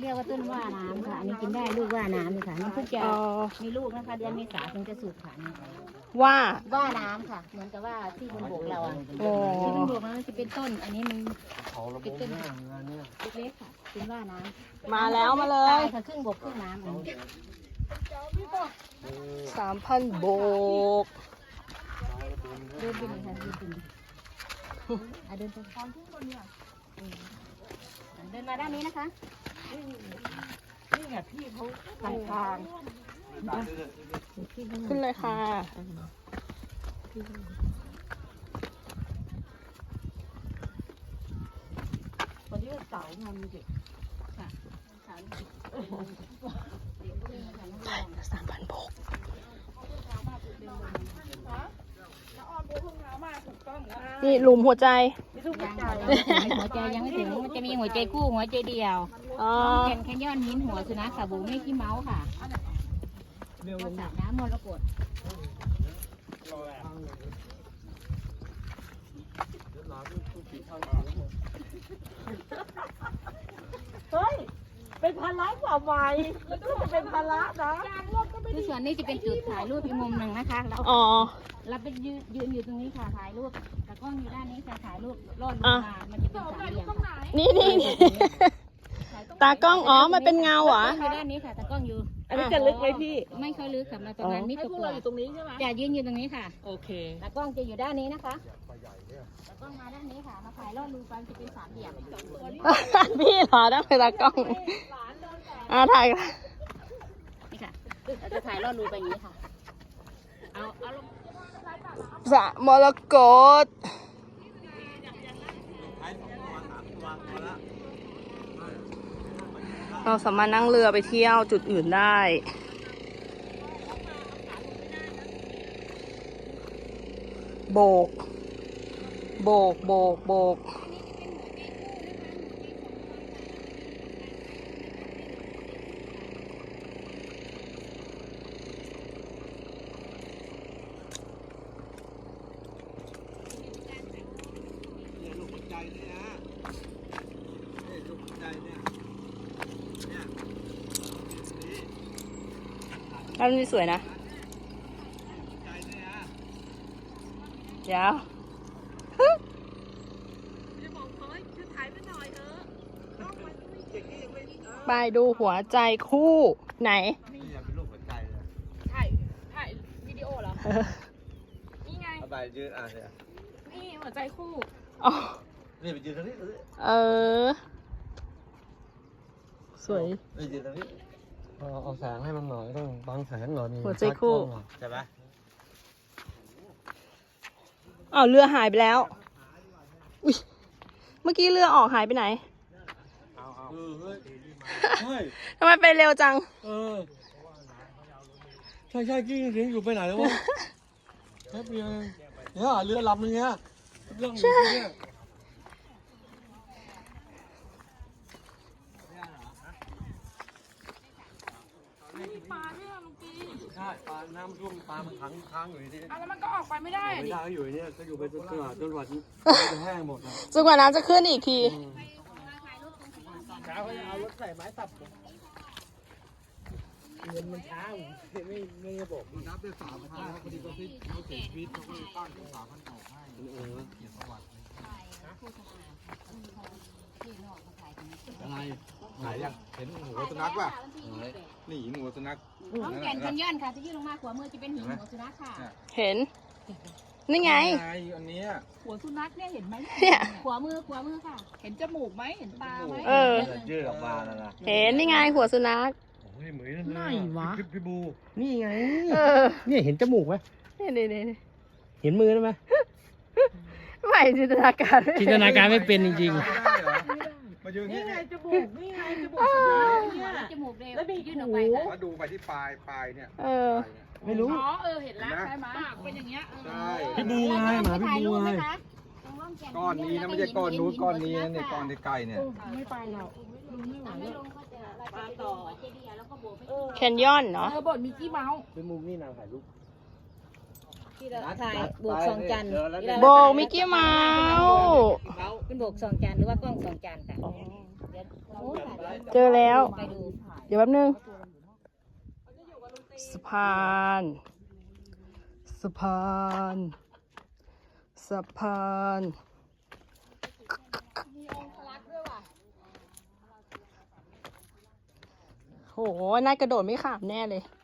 เรียกว่าต้นว่าน้ำค่ะ อันนี้กินได้ลูกว่าน้ำเลยค่ะนี่เพิ่งจะอ๋อมีลูกนะคะเดือนเมษาถึงจะสุกค่ะนี่ว่าว่าน้ำค่ะ เหมือนกับว่าที่บนบกเราอะโอ้ที่บนบกมันจะเป็นต้น อันนี้มันเขาระบบหน้างานเนี่ยเล็กๆค่ะเป็นว่าน้ำมาแล้วมาเลใช่ยค่ะครึ่งบกครึ่งน้ำอันนี้สามพันโบกเดินไปเลยค่ะเดินไปเลยอะเดินไปตอนขึ้นบนเนี่ยอืมเดินมาด้านนี้นะคะ นี่ไงพี่เขาทางทางขึ้นเลยค่ะวันนี้วันเสาร์งานมีเด็กสามพันโบกนี่หลุมหัวใจยังค่ะหัวใจยังไม่ถึง มันจะมีหัวใจคู่หัวใจเดียว อ๋อแคนแคนยอนหินหัวสุนัขค่ะบูไม่ขี้เมาส์ค่ะก็สระน้ำมรกตเฮ้ย เป็นภาระเปล่าไหมมันก็จะเป็นภาระนะคือส่วนนี้จะเป็นจุดถ่ายรูปอีกมุมหนึ่งนะคะเราอ๋อ เราไปยืนยืนอยู่ตรงนี้ค่ะถ่ายรูปแต่กล้องอยู่ด้านนี้ค่ะถ่ายรูปลอดลงอะมามันจะเป็นสามเหลี่ยมค่ะนี่นี่นี่ ตากล้องอ๋อมันเป็นเงาเหรอกล้องอยู่ด้านนี้ค่ะแต่กล้องอยู่ อันนี้จะลึกไหมพี่ ไม่ค่อยลึกค่ะมาตรงนั้นมิดให้ตัวพวกเราอยู่ตรงนี้ใช่ไหมจะยืนอยู่ตรงนี้ค่ะโอเค ตากล้องจะอยู่ด้านนี้นะคะตากล้องมาด้านนี้ค่ะ มาถ่ายลอดรูไปจะเป็นสามเหลี่ยมพี่เหรอได้เป็นตากล้องอ่าถ่ายกันนี่ค่ะเราจะถ่ายลอดรูไปอย่างนี้ค่ะ เอาเอาลงสระมรกต เราสามารถนั่งเรือไปเที่ยวจุดอื่นได้ โบก โบก โบก โบก เนี่ยลูกหัวใจเนี่ยนะนี่ลูกหัวใจเนี่ยเนี่ยนี่ อันนี้สวยนะหัวใจเนี่ยนะเดี๋ยวเด็กนี่ยังไม่เออไปดูหัวใจคู่ไหนนี่ยังเป็นลูกหัวใจเลยถ่ายถ่ายวิดีโอเหรอ นี่ไงเอาไปยืนอะเนี่ยนี่หัวใจคู่ อ๋อ นี่ไปยืนตรงนี้ เออเออสวยนี่ยืนตรงนี้ เอาเอาแสงให้มันหน่อยต้องบังแสงหน่อยนี่หัวใจคู่ ชัดกล้องหน่อยใช่ไหมอ้าวเรือหายไปแล้วอุ้ยเมื่อกี้เรือออกหายไปไหนเอาเอาเออเฮ้ยเฮ้ยทำไมไปเร็วจัง เออใช่ใช่กิ้งเสียงอยู่ไปไหนแล้ววะแป๊บเดียวเองเนี่ยเรือลำนึงเนี้ยเรื่องอยู่เนี่ย ปลาเนี่ยเมื่อกี้ ใช่ปลาน้ำท่วมปลามันขังค้างอยู่ที่นี่อะแล้วมันก็ออกไปไม่ได้ไม่ดิได้ก็อยู่เนี่ยก็อยู่ไปจนกว่าจนกว่าจะแห้งหมดนะจนกว่าน้ำจะขึ้นอีกทีอืมเอารถใส่ไม้ตับเงินมันช้าไม่ไม่ระบบนับได้สามพันพอดีก็พิษเขาเสียชีวิตเขาก็เลยตั้งสามพันออกให้เออเขียนประวัติอะไรไหนยังเห็นหัวสุนัขป่ะนี่หินหัวสุนัขต้องแก่นแคนยอนค่ะที่ยื่นลงมาขวามือจะเป็นหินหัวสุนัขค่ะ เห็น นี่ไงอันนี้หัวสุนัขเนี่ยเห็นไหมเนี่ยขวามือขวามือค่ะ เห็นจมูกไหมเห็นตาไหมเออยืดออกมาแล้วนะเห็นนี่ไงหัวสุนัขโอ้ยเหมือนไหนวะพี่พี่บู นี่ไงเออเนี่ยเห็นจมูกไหมนี่นี่นี่เห็นมือได้ไหมไม่จินตนาการไม่จินตนาการไม่เป็นจริง มายืนนี่นี่ไงจมูกนี่ไงจมูกสุนัขเนี่ย จมูกเร็วแล้วมียื่นออกไปค่ะมาดูไปที่ปลายปลายเนี่ยเออๆไม่รู้ อ๋อเออเห็นแล้วใช่ไหมปากเป็นอย่างเงี้ยเออใช่ พี่บูไงหมาพี่ถ่ายบูรูปไงไหมคะตรงร่องแก่นก้อนนี้นะไม่ใช่ก้อนนู้นก้อนนี้นะเนี่ยก้อนที่ใกล้เนี่ย ไม่ไปหรอกถ้าไม่ลงก็จะเราจะไปดูหัวเจดีย์แล้วก็โบกไปแคนยอนเนาะ เออบทมิกกี้เมาส์ เป็นมุมนี่นางถ่ายรูป ที่เราถ่ายโบกสองจันทร์โบกมิกกี้เมาส์เป็นโบกสองจันทร์หรือว่ากล้องสองจันทร์ค่ะอ๋อเวโอ้ยตายเจอแล้ว ไปดูเดี๋ยวแป๊บนึงสะพานสะพานสะพานโหน่ากระโดดไม่ขามแน่เลยไหนอะ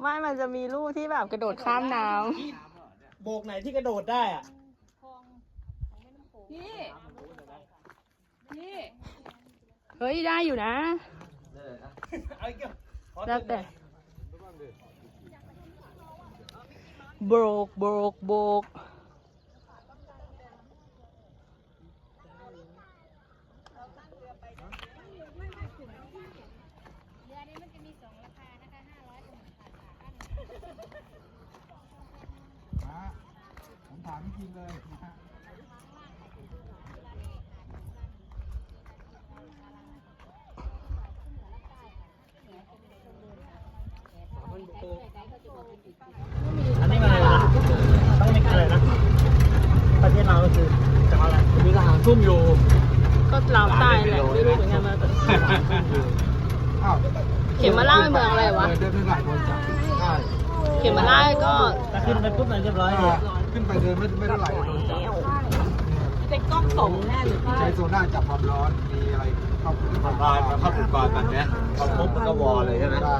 ไม่มันจะมีลูกที่แบบกระโดดข้ามน้โบกไหนที่กระโดดได้อะ พี่พี่ำเฮ้ยได้อยู่นะแล้วแต่โบกโบกโบก ผมถามจ ริงๆเลยนะฮะอันนี้มันอะไรนะต้องเป็นอะไรนะ ประเทศเราก็คือจังหวัดอะไรมีทหารซุ่มอยู่ ก็ลาวใต้แหละไม่รู้เหมือนกันว่าอ้าวเขมราชเป็นเมืองอะไรวะ เดินได้หลายคนจับใช่ เขมราชก็ถ้าขึ้นไปปุ๊บมันเรียบร้อยเลยขึ้นไปเดินไม่ไม่ได้หลายคนจับเป็นกล้องส่งแน่หรือเปล่าใช้โซน่าจับความร้อนมีอะไรเข้าทำลายมาเข้าถึงก่อนแบบเนี้ยพอปุ๊บมันก็วอลเลยใช่ไหมได้